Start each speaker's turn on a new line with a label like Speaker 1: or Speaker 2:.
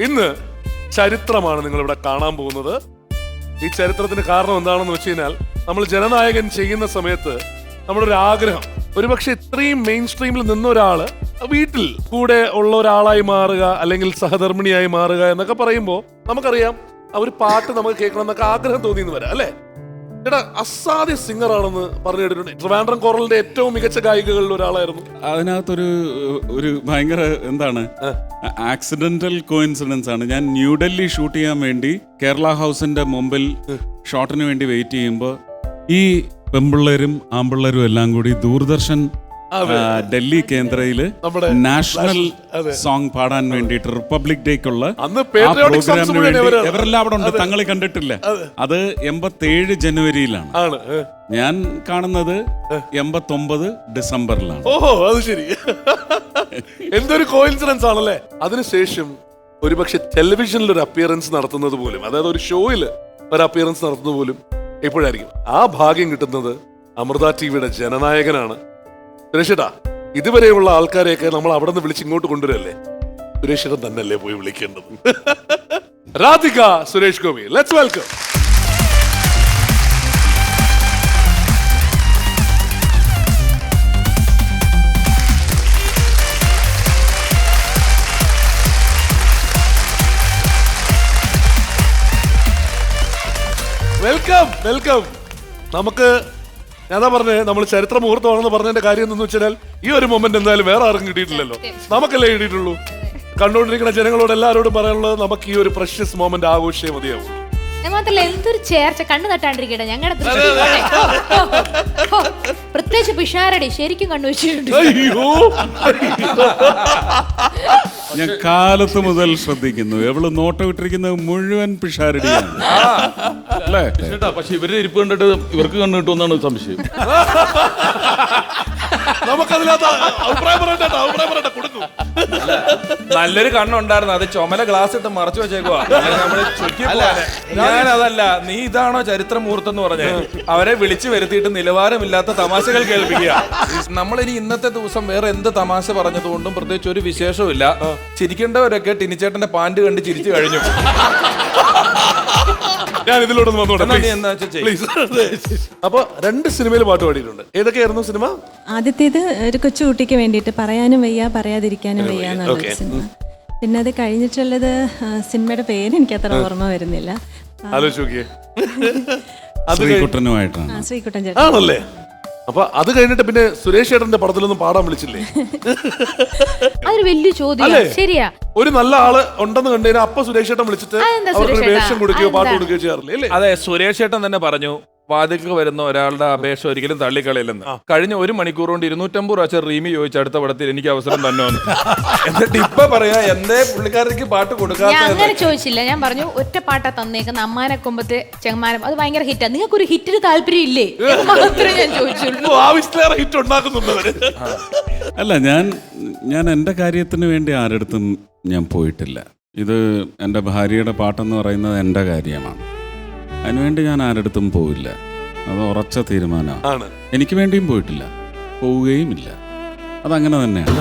Speaker 1: ഇന്ന് ചരിത്രമാണ് നിങ്ങളിവിടെ കാണാൻ പോകുന്നത്. ഈ ചരിത്രത്തിന് കാരണം എന്താണെന്ന് വെച്ച് കഴിഞ്ഞാൽ നമ്മൾ ജനനായകൻ ചെയ്യുന്ന സമയത്ത് നമ്മുടെ ഒരു ആഗ്രഹം ഒരുപക്ഷെ ഇത്രയും മെയിൻ സ്ട്രീമിൽ നിന്ന ഒരാൾ വീട്ടിൽ കൂടെ ഉള്ള ഒരാളായി മാറുക അല്ലെങ്കിൽ സഹധർമ്മിണിയായി മാറുക എന്നൊക്കെ പറയുമ്പോൾ നമുക്കറിയാം ഒരു പാട്ട് നമുക്ക് കേൾക്കണം എന്നൊക്കെ ആഗ്രഹം തോന്നിയെന്ന് വരാം അല്ലേ? ചേട്ടാ അസാധ്യ സിംഗർ ആണെന്ന് പറഞ്ഞു കേട്ടിട്ടുണ്ട്. ട്രിവാൻഡ്രം കോറലിന്റെ ഏറ്റവും മികച്ച ഗായികകളിൽ ഒരാളായിരുന്നു.
Speaker 2: അതിനകത്തൊരു ഒരു ഭയങ്കര എന്താണ് ആക്സിഡന്റൽ കോയിൻസിഡൻസ് ആണ്. ഞാൻ ന്യൂഡൽഹി ഷൂട്ട് ചെയ്യാൻ വേണ്ടി കേരള ഹൗസിന്റെ മുമ്പിൽ ഷോട്ടിന് വേണ്ടി വെയിറ്റ് ചെയ്യുമ്പോൾ ഈ പെമ്പിള്ളേരും ആമ്പിള്ളേരും എല്ലാം കൂടി ദൂരദർശൻ ഡൽഹി
Speaker 1: കേന്ദ്രയിൽ
Speaker 2: നാഷണൽ. സോങ് പാടാൻ വേണ്ടിട്ട് റിപ്പബ്ലിക് ഡേക്കുള്ള പ്രോഗ്രാമിന് വേണ്ടി ഇവരെല്ലാം അവിടെ ഉണ്ട്? തങ്ങൾ കണ്ടിട്ടില്ല. അത്. എൺപത്തേഴ് ജനുവരിയിലാണ്. ഞാൻ കാണുന്നത് എൺപത്തൊമ്പത് ഡിസംബറിലാണ്.
Speaker 1: ഓഹോ അത് ശരി. എന്തൊരു കോയിൻസിഡൻസ് ആണല്ലേ? അതിനുശേഷം ഒരുപക്ഷെ ടെലിവിഷനിൽ ഒരു അപ്പിയറൻസ് നടത്തുന്നത് പോലും അതായത് ഒരു ഷോയിൽ ഒരു അപ്പിയറൻസ് നടത്തുന്നത് പോലും എപ്പോഴായിരിക്കും ആ ഭാഗ്യം കിട്ടുന്നത് അമൃത ടിവിയുടെ ജനനായകനാണ് സുരേഷേട്ടാ ഇതുവരെയുള്ള ആൾക്കാരെയൊക്കെ നമ്മൾ അവിടെ നിന്ന് വിളിച്ച് ഇങ്ങോട്ട് കൊണ്ടുവരല്ലേ? സുരേഷേട്ടൻ തന്നെയല്ലേ പോയി വിളിക്കേണ്ടത്. Radhika Suresh Gopi let's welcome welcome welcome നമുക്ക് ഞാനാ പറഞ്ഞേ നമ്മൾ ചരിത്ര മുഹൂർത്തമാണെന്ന് പറഞ്ഞതിന്റെ കാര്യം എന്തെന്ന് വെച്ചാൽ ഈ ഒരു മൊമെന്റ് എന്തായാലും വേറെ ആർക്കും കിട്ടിയിട്ടില്ലല്ലോ. നമുക്കല്ലേ കിട്ടിയിട്ടുള്ളൂ? കണ്ടുകൊണ്ടിരിക്കുന്ന ജനങ്ങളോട് എല്ലാവരോടും പറയാനുള്ളത് നമുക്ക് ഈ ഒരു പ്രഷ്യസ് മൊമെന്റ് ആഘോഷിച്ചേ മതിയാവും
Speaker 3: മാത്രല്ല എന്തൊരു ചേർച്ച. കണ്ണു തട്ടാണ്ടിരിക്കട്ടെ ഞങ്ങളുടെ പ്രത്യേകിച്ച് പിഷാരടി ശരിക്കും കണ്ണു വെച്ചിട്ടുണ്ട്.
Speaker 2: ഞാൻ കാലത്ത് മുതൽ ശ്രദ്ധിക്കുന്നു. എവൾ നോട്ടം ഇട്ടിരിക്കുന്നത് മുഴുവൻ പിഷാരടിയാണ്. അല്ലേ?
Speaker 4: ചേട്ടാ പക്ഷെ ഇവരുടെ ഇരിപ്പ് കണ്ടിട്ട് ഇവർക്ക് കണ്ടു കിട്ടുമെന്നാണ് സംശയം.
Speaker 1: നമുക്കതിനകത്ത് അഭിപ്രായം പറയട്ടെ അഭിപ്രായം പറയട്ടെ.
Speaker 5: നല്ലൊരു കണ്ണുണ്ടായിരുന്നു. അത് ചുമല ഗ്ലാസ് ഇട്ട് മറച്ചു വെച്ചേക്കുവാ. ഞാൻ അതല്ല നീ ഇതാണോ ചരിത്ര മുഹൂർത്തം എന്ന് പറഞ്ഞ്. അവരെ വിളിച്ചു വരുത്തിയിട്ട് നിലവാരമില്ലാത്ത തമാശകൾ കേൾപ്പിക്കുക. നമ്മളിനി ഇന്നത്തെ ദിവസം വേറെ എന്ത് തമാശ പറഞ്ഞതുകൊണ്ടും പ്രത്യേകിച്ച് ഒരു വിശേഷവും ഇല്ല ചിരിക്കേണ്ടവരൊക്കെ ടിനിച്ചേട്ടന്റെ പാന്റ് കണ്ട് ചിരിച്ചു കഴിഞ്ഞു.
Speaker 1: ഞാൻ ഇതിലൂടെ. അപ്പൊ രണ്ട് സിനിമയിൽ പാട്ട് പാടിയിട്ടുണ്ട്. ഏതൊക്കെയായിരുന്നു സിനിമ?
Speaker 6: ആദ്യത്തേത് ഒരു കൊച്ചുകുട്ടിക്ക് വേണ്ടിയിട്ട് പറയാനും വയ്യ പറയാതിരിക്കാനും
Speaker 1: വയ്യാന്നുള്ള
Speaker 6: സിനിമ. പിന്നെ അത് കഴിഞ്ഞിട്ടുള്ളത് സിനിമയുടെ പേര് എനിക്ക് അത്ര ഓർമ്മ വരുന്നില്ല. ശ്രീകുട്ടൻ ചേട്ടൻ.
Speaker 1: ആണല്ലേ? അപ്പൊ അത് കഴിഞ്ഞിട്ട് പിന്നെ സുരേഷ് ചേട്ടന്റെ പടത്തിലൊന്നും പാടാൻ വിളിച്ചില്ലേ?
Speaker 3: അതൊരു വലിയ ചോദ്യം? ശരിയാ.
Speaker 1: ഒരു നല്ല ആൾ ഉണ്ടെന്ന് കണ്ടതിന് അപ്പൊ സുരേഷ് ചേട്ടൻ വിളിച്ചിട്ട് അവർക്ക് വേഷം കൊടുക്കുകയോ പാട്ട്? കൊടുക്കുകയോ ചെയ്യാറില്ലേ
Speaker 5: അതെ സുരേഷ് ഏട്ടൻ തന്നെ പറഞ്ഞു വാതിൽക്ക് വരുന്ന ഒരാളുടെ അപേക്ഷ ഒരിക്കലും തള്ളിക്കളയില്ലെന്ന് കഴിഞ്ഞ ഒരു മണിക്കൂർ കൊണ്ട് ഇരുന്നൂറ്റമ്പത് പ്രാവശ്യം റീമി ചോദിച്ച അടുത്ത പടത്തിൽ എനിക്ക് അവസരം തന്നെ വന്നു എന്നിട്ട് ഇപ്പൊ പറയാ എന്തേ പുള്ളിക്കാരിക്ക് പാട്ട്
Speaker 3: ഞാൻ
Speaker 5: കൊടുക്കാത്ത
Speaker 3: അങ്ങനെ ചോദിച്ചില്ല. ഞാൻ പറഞ്ഞു ഒറ്റ പാട്ടാ തന്നേക്കുന്ന അമ്മാനെ കൊമ്പത്തെ ചെങ്ങമാനം അത് ഭയങ്കര ഹിറ്റാ നിങ്ങൾക്ക് ഒരു ഹിറ്റിന് താല്പര്യം ഇല്ലേ? എന്ന് മാത്രമേ ഞാൻ ചോദിച്ചുള്ളൂ.
Speaker 1: ഓ, ആവശ്യത്തിലേറെ ഹിറ്റ് ഉണ്ടാക്കുന്നുണ്ട് അവർ.
Speaker 2: അല്ല ഞാൻ ഞാൻ എന്റെ കാര്യത്തിന് വേണ്ടി ആരടുത്തും ഞാൻ പോയിട്ടില്ല. ഇത് എന്റെ ഭാര്യയുടെ പാട്ടെന്ന് പറയുന്നത് എന്റെ കാര്യമാണ്. അതിനുവേണ്ടി ഞാൻ ആരടുത്തും പോവില്ല. അത് ഉറച്ച തീരുമാനമാണ്.
Speaker 1: ആണ്.
Speaker 2: എനിക്ക് വേണ്ടിയും പോയിട്ടില്ല. പോവുകയും ഇല്ല അതങ്ങനെ തന്നെയാണ്.